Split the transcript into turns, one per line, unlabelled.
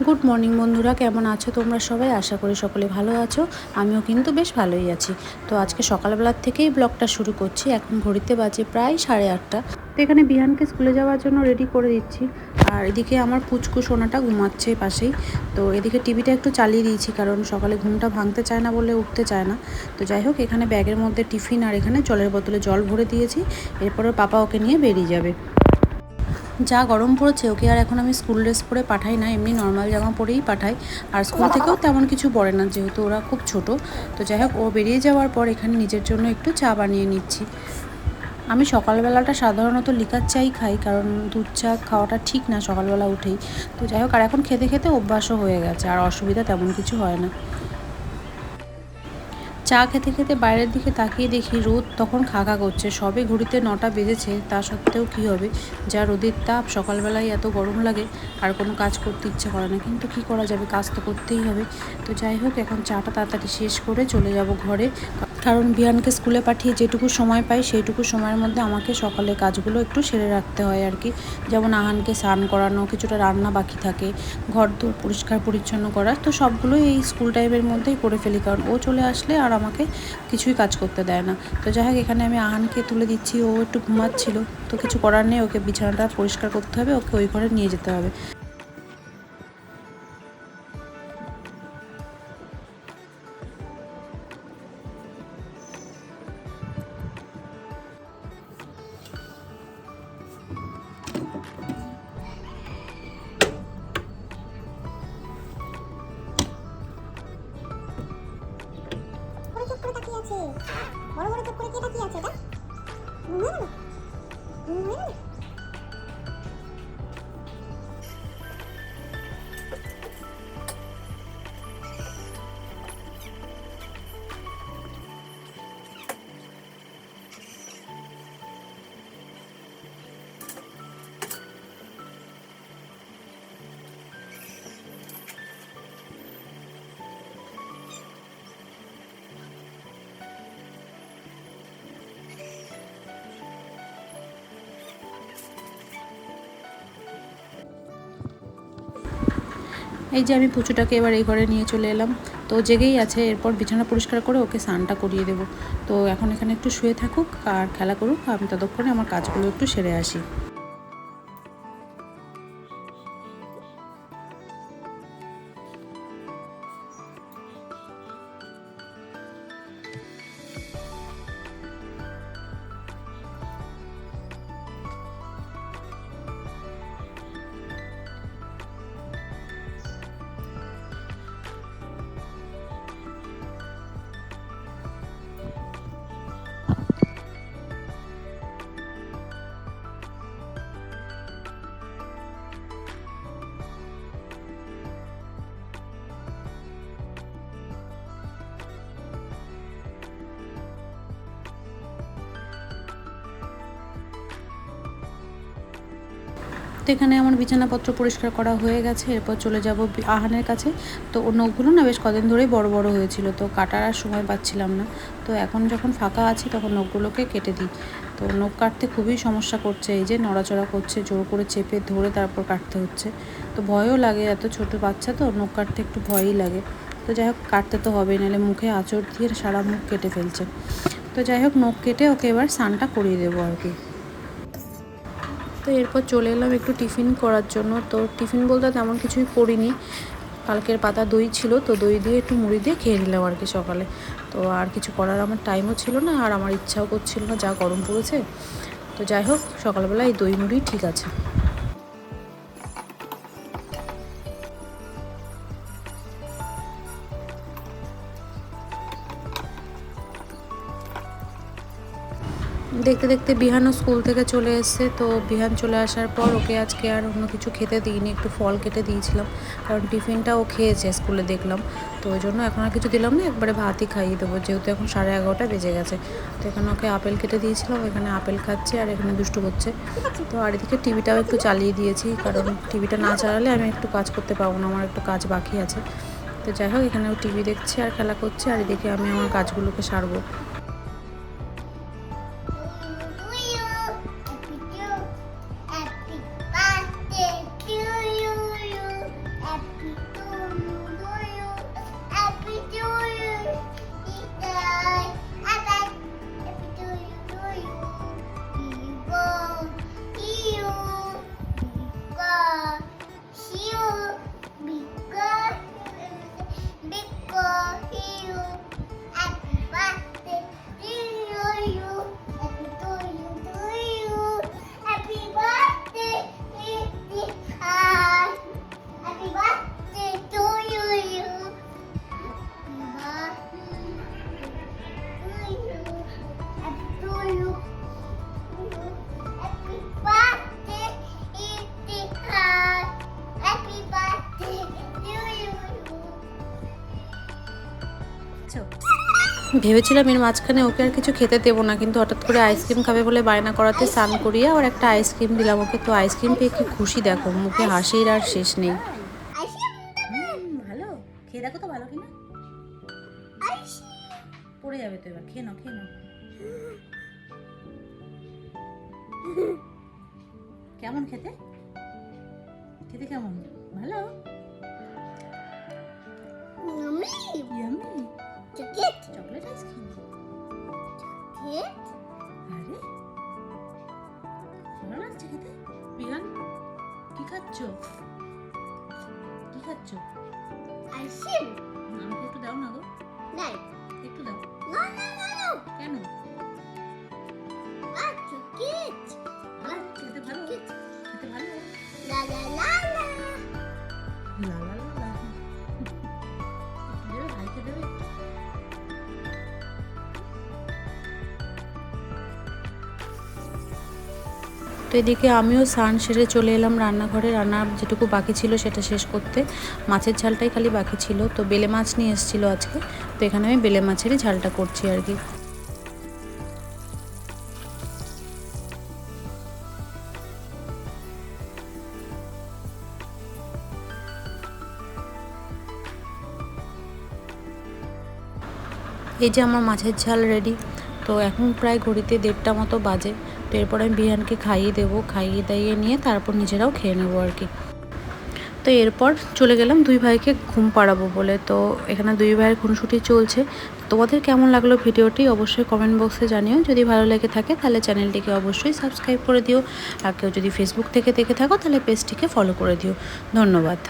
Good morning বন্ধুরা। কেমন আছো তোমরা সবাই? আশা করি সকলে ভালো আছো। আমিও কিন্তু বেশ ভালোই আছি। তো আজকে সকালবেলার থেকেই ব্লগটা শুরু করছি। এখন ঘড়িতে বাজে প্রায় সাড়ে আটটা। তো এখানে বিহানকে স্কুলে যাওয়ার জন্য রেডি করে দিচ্ছি। আর এদিকে আমার পুচকু সোনাটা ঘুমাচ্ছে পাশেই। তো এদিকে টিভিটা একটু চালিয়ে দিয়েছি, কারণ সকালে ঘুমটা ভাঙতে চায় না বলে উঠতে চায় না। তো যাই হোক, এখানে ব্যাগের মধ্যে টিফিন আর এখানে জলের বোতলে জল ভরে দিয়েছি। এরপরে পাপা ওকে নিয়ে বেরিয়ে যাবে। যা গরম পড়েছে ওকে আর এখন আমি স্কুল ড্রেস পরে পাঠাই না, এমনি নর্মাল জামা পরেই পাঠাই। আর স্কুল থেকেও তেমন কিছু পড়ে না, যেহেতু ওরা খুব ছোট। তো যাই হোক, ও বেরিয়ে যাওয়ার পর এখানে নিজের জন্য একটু চা বানিয়ে নিচ্ছি। আমি সকালবেলাটা সাধারণত লিকার চাই খাই, কারণ দুধ চা খাওয়াটা ঠিক না সকালবেলা উঠেই। তো যাই হোক, আর এখন খেতে খেতে অভ্যাসও হয়ে গেছে, আর অসুবিধা তেমন কিছু হয় না। চা খেতে খেতে বাইরের দিকে তাকিয়ে দেখি রোদ তখন খাকা করছে সবে ঘড়িতে নটা বেজেছে, তা সত্ত্বেও কি হবে? যা রোদের তাপ, সকালবেলায় এত গরম লাগে, আর কোনো কাজ করতে ইচ্ছে করে না। কিন্তু কি করা যাবে? কাজ তো করতেই হবে। তো যাই হোক, এখন চাটা তাড়াতাড়ি শেষ করে চলে যাব ঘরে। কারণ বিহানকে স্কুলে পাঠিয়ে যেটুকু সময় পাই, সেইটুকু সময়ের মধ্যে আমাকে সকালে কাজগুলো একটু সেরে রাখতে হয় আর কি। যেমন আহানকে স্নান করানো, কিছুটা রান্না বাকি থাকে, ঘর পরিষ্কার পরিচ্ছন্ন করা, তো সবগুলোই এই স্কুল টাইমের মধ্যেই করে ফেলি কারণ ও চলে আসলে আর আমাকে কিছুই কাজ করতে দেয় না। তো যাই হোক, এখানে আমি আহানকে তুলে দিচ্ছি, ও একটু ঘুমাচ্ছিল, তো কিছু করার নেই, ওকে বিছানাটা পরিষ্কার করতে হবে, ওকে ওই ঘরে নিয়ে যেতে হবে। এই যে আমি পুচুটাকে এবার এই ঘরে নিয়ে চলে এলাম। তো জেগেই আছে, এরপর বিছানা পরিষ্কার করে ওকে স্নানটা করিয়ে দেবো। তো এখন এখানে একটু শুয়ে থাকুক আর খেলা করুক, আমি ততক্ষণে আমার কাজগুলো একটু সেরে আসি। তো এখানে আমার বিছানাপত্র পরিষ্কার করা হয়ে গেছে, এরপর চলে যাব আহানের কাছে। তো ওর নখগুলো না বেশ কদিন ধরেই বড় বড় হয়েছিল, তো কাটার আর সময় পাচ্ছিলাম না। তো এখন যখন ফাঁকা আছি তখন নখগুলোকে কেটে দিই। তো নখ কাটতে খুবই সমস্যা করছে, এই যে নড়াচড়া করছে, জোর করে চেপে ধরে তারপর কাটতে হচ্ছে। তো ভয়ও লাগে, এত ছোট বাচ্চা তো, নখ কাটতে একটু ভয়ই লাগে। তো যাই হোক, কাটতে তো হবেই, নাহলে মুখে আঁচড় দিয়ে সারা মুখ কেটে ফেলছে। তো যাই হোক, নখ কেটে ওকে এবার স্নানটা করিয়ে দেবো আর কি। তো এরপর চলে এলাম একটু টিফিন করার জন্য। তো টিফিন বলতে তেমন কিছুই করিনি। কালকের পাতা দই ছিল, তো দই দিয়ে একটু মুড়ি দিয়ে খেয়ে নিলাম আর কি সকালে। তো আর কিছু করার আমার টাইমও ছিল না, আর আমার ইচ্ছাও করছিল না, যা গরম পড়েছে। তো যাই হোক সকালবেলা এই দই মুড়ি ঠিক আছে। দেখতে দেখতে বিহানও স্কুল থেকে চলে এসছে। তো বিহান চলে আসার পর ওকে আজকে আর অন্য কিছু খেতে দিইনি, একটু ফল কেটে দিয়েছিলাম। কারণ টিফিনটা ও খেয়েছে স্কুলে দেখলাম। তো ওই জন্য এখন আর কিছু দিলাম না, একবারে ভাতই খাইয়ে দেবো। যেহেতু এখন সাড়ে এগারোটা বেজে গেছে। তো এখানে ওকে আপেল কেটে দিয়েছিলাম, এখানে আপেল খাচ্ছে আর এখানে দুষ্টু হচ্ছে তো আর এদিকে টিভিটাও একটু চালিয়ে দিয়েছি, কারণ টিভিটা না চালালে আমি একটু কাজ করতে পারব না, আমার একটু কাজ বাকি আছে। তো যাই হোক, এখানে ও টিভি দেখছে আর খেলা করছে, আর এদিকে আমি আমার কাজগুলোকে সারবো। ভেবেছিলাম এর মাঝখানে ওকে আর কিছু খেতে দেবো না কিন্তু হঠাৎ করে আইসক্রিম খাবে বলে বায়না করাতে স্নান করিয়ে আর একটা আইসক্রিম দিলাম। ওকে তো আইসক্রিম পেয়ে কি খুশি দেখো মুখে হাসির আর শেষ নেই। ভালো? খেয়ে দেখো তো ভালো কিনা? পড়ে যাবে তো এবার খেয়ে নাও খেয়ে নাও। কেমন খেতে? খেতে কেমন? ভালো? চকলেট আইসক্রিম আরে ভালো লাগছে খেতে। বিহান কি খাচ্ছ? কি খাচ্ছ? আমাকে একটু দাও না গো। একটু দাও। না। কেন? তো এদিকে আমিও স্নান সেরে চলে এলাম রান্নাঘরে। রান্না যেটুকু বাকি ছিল সেটা শেষ করতে। মাছের ঝালটাই খালি বাকি ছিল। তো বেলে মাছ নিয়ে এসেছিল আজকে। তো এখানে আমি বেলে মাছেরই ঝালটা করছি আর কি। এই যে আমার মাছের ঝাল রেডি তো এখন প্রায় ঘড়িতে দেড়টা মতো বাজে। তো এরপর আমি বিহানকে খাইয়ে দেবো, খাইয়ে দাইয়ে নিয়ে তারপর নিজেরাও খেয়ে নেব আর কি। তো এরপর চলে গেলাম দুই ভাইকে ঘুম পাড়াবো বলে। তো এখানে দুই ভাইয়ের খুনসুটি চলছে। তোমাদের কেমন লাগল ভিডিওটি অবশ্যই কমেন্ট বক্সে জানিও। যদি ভালো লেগে থাকে তাহলে চ্যানেলটিকে অবশ্যই সাবস্ক্রাইব করে দিও। আর কেউ যদি ফেসবুক থেকে দেখে থাকো তাহলে পেজটিকে ফলো করে দিও। ধন্যবাদ।